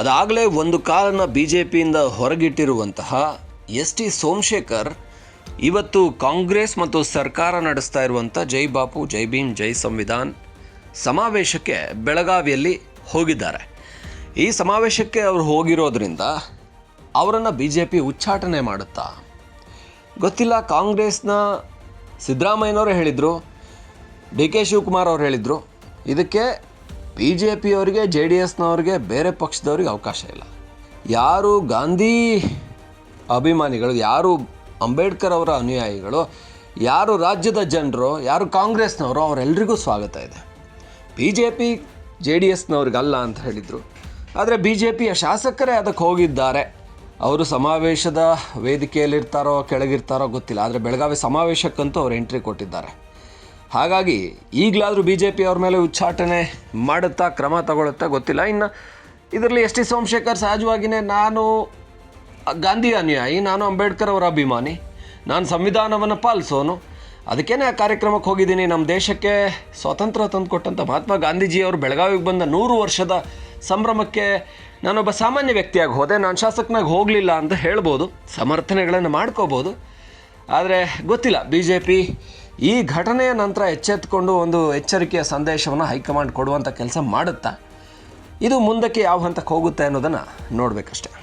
ಅದಾಗಲೇ ಒಂದು ಕಾಲನ್ನು ಬಿ ಜೆ ಪಿಯಿಂದ ಹೊರಗಿಟ್ಟಿರುವಂತಹ ಎಸ್ ಟಿ ಸೋಮಶೇಖರ್ ಇವತ್ತು ಕಾಂಗ್ರೆಸ್ ಮತ್ತು ಸರ್ಕಾರ ನಡೆಸ್ತಾ ಇರುವಂಥ ಜೈ ಬಾಪು, ಜೈ ಭೀಮ್, ಜೈ ಸಂವಿಧಾನ್ ಸಮಾವೇಶಕ್ಕೆ ಬೆಳಗಾವಿಯಲ್ಲಿ ಹೋಗಿದ್ದಾರೆ. ಈ ಸಮಾವೇಶಕ್ಕೆ ಅವರು ಹೋಗಿರೋದ್ರಿಂದ ಅವರನ್ನು ಬಿ ಜೆ ಪಿ ಉಚ್ಚಾಟನೆ ಮಾಡುತ್ತಾ? ಗೊತ್ತಿಲ್ಲ, ಕಾಂಗ್ರೆಸ್ನ ಸಿದ್ದರಾಮಯ್ಯನವರು ಹೇಳಿದರು, ಡಿ ಕೆ ಶಿವಕುಮಾರ್ ಅವರು ಹೇಳಿದರು. ಇದಕ್ಕೆ ಬಿ ಜೆ ಪಿಯವರಿಗೆ ಜೆ ಡಿ ಎಸ್ನವ್ರಿಗೆ ಬೇರೆ ಪಕ್ಷದವ್ರಿಗೆ ಅವಕಾಶ ಇಲ್ಲ. ಯಾರು ಗಾಂಧಿ ಅಭಿಮಾನಿಗಳು, ಯಾರು ಅಂಬೇಡ್ಕರ್ ಅವರ ಅನುಯಾಯಿಗಳು, ಯಾರು ರಾಜ್ಯದ ಜನರು, ಯಾರು ಕಾಂಗ್ರೆಸ್ನವರು ಅವರೆಲ್ಲರಿಗೂ ಸ್ವಾಗತ ಇದೆ. B J P J D ಎಸ್ನವ್ರಿಗಲ್ಲ ಅಂತ ಹೇಳಿದರು. ಆದರೆ ಬಿ ಜೆ ಪಿಯ ಶಾಸಕರೇ ಅದಕ್ಕೆ ಹೋಗಿದ್ದಾರೆ. ಅವರು ಸಮಾವೇಶದ ವೇದಿಕೆಯಲ್ಲಿರ್ತಾರೋ, ಕೆಳಗಿರ್ತಾರೋ ಗೊತ್ತಿಲ್ಲ. ಆದರೆ ಬೆಳಗಾವಿ ಸಮಾವೇಶಕ್ಕಂತೂ ಅವರು ಎಂಟ್ರಿ ಕೊಟ್ಟಿದ್ದಾರೆ. ಹಾಗಾಗಿ ಈಗಲಾದರೂ ಬಿ ಜೆ ಪಿ ಅವ್ರ ಮೇಲೆ ಉಚ್ಚಾಟನೆ ಮಾಡುತ್ತಾ ಕ್ರಮ ತಗೊಳುತ್ತಾ ಗೊತ್ತಿಲ್ಲ. ಇನ್ನು ಇದರಲ್ಲಿ ಎಸ್ ಟಿ ಸೋಮಶೇಖರ್ ಸಹಜವಾಗಿಯೇ ನಾನು ಗಾಂಧಿ ಅನುಯಾಯಿ, ನಾನು ಅಂಬೇಡ್ಕರ್ ಅವರ ಅಭಿಮಾನಿ, ನಾನು ಸಂವಿಧಾನವನ್ನು ಪಾಲಿಸೋನು. ಅದಕ್ಕೇನೆ ಆ ಕಾರ್ಯಕ್ರಮಕ್ಕೆ ಹೋಗಿದ್ದೀನಿ. ನಮ್ಮ ದೇಶಕ್ಕೆ ಸ್ವಾತಂತ್ರ್ಯ ತಂದುಕೊಟ್ಟಂಥ ಮಹಾತ್ಮ ಗಾಂಧೀಜಿಯವರು ಬೆಳಗಾವಿಗೆ ಬಂದ ನೂರು ವರ್ಷದ ಸಂಭ್ರಮಕ್ಕೆ ನಾನೊಬ್ಬ ಸಾಮಾನ್ಯ ವ್ಯಕ್ತಿಯಾಗಿ ಹೋದೆ. ನಾನು ಶಾಸಕನಾಗಿ ಹೋಗಲಿಲ್ಲ ಅಂತ ಹೇಳ್ಬೋದು. ಸಮರ್ಥನೆಗಳನ್ನು ಮಾಡ್ಕೋಬೋದು. ಆದರೆ ಗೊತ್ತಿಲ್ಲ ಬಿ ಜೆ ಪಿ ಈ ಘಟನೆಯ ನಂತರ ಎಚ್ಚೆತ್ತುಕೊಂಡು ಒಂದು ಎಚ್ಚರಿಕೆಯ ಸಂದೇಶವನ್ನು ಹೈಕಮಾಂಡ್ ಕೊಡುವಂಥ ಕೆಲಸ ಮಾಡುತ್ತಾ, ಇದು ಮುಂದಕ್ಕೆ ಯಾವ ಹಂತಕ್ಕೆ ಹೋಗುತ್ತೆ ಅನ್ನೋದನ್ನು ನೋಡಬೇಕಷ್ಟೆ.